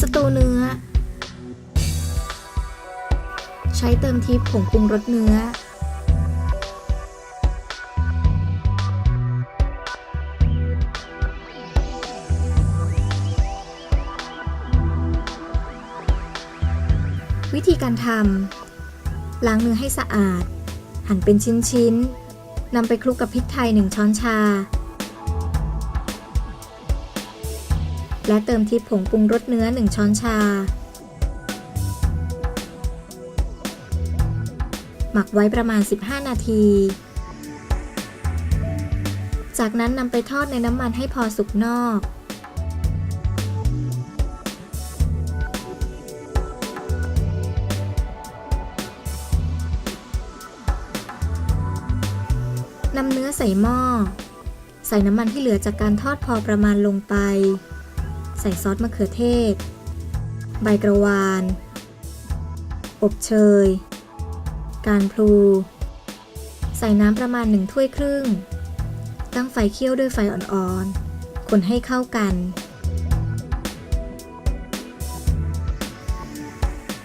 สตูเนื้อ ใช้เติมทิพย์ผงปรุงรสเนื้อ วิธีการทำล้างเนื้อให้สะอาด หั่นเป็นชิ้นๆนำไปคลุกกับพริกไทย 1 ช้อนชา และเติมทิพย์ผงปรุงรสเนื้อ 1 ช้อนชา หมักไว้ประมาณ 15 นาที จากนั้นนำไปทอดในน้ำมันให้พอสุกนอกนำเนื้อใส่หม้อ ใส่น้ำมันที่เหลือจากการทอดพอประมาณลงไป ส่ซอสมะเขือเทศ ใบกระวาน อบเชย การพลู ใส่น้ำประมาณหนึ่งถ้วยครึ่ง ตั้งไฟเคี่ยวด้วยไฟอ่อนๆ คนให้เข้ากัน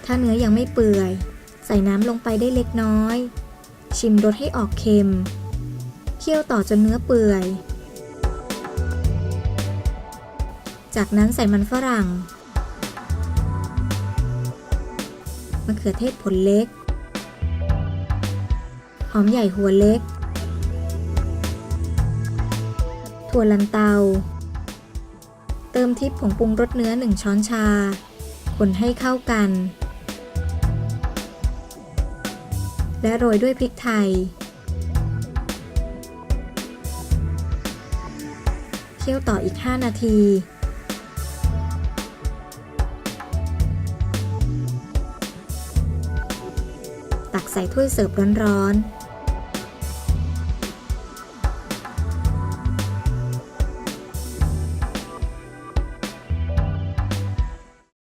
ถ้าเนื้อยังไม่เปื่อย ใส่น้ำลงไปได้เล็กน้อย ชิมรสให้ออกเค็ม เคี่ยวต่อจนเนื้อเปื่อย จากนั้นใส่มันฝรั่งมะเขือเทศผลเล็ก หอมใหญ่หัวเล็ก ถั่วลันเตา เติมทิพย์ผงปรุงรสเนื้อ 1 ช้อนชา คนให้เข้ากัน และโรยด้วยพริกไทย เคี่ยวต่ออีก 5 นาที ตักใส่ถ้วยเสิร์ฟร้อน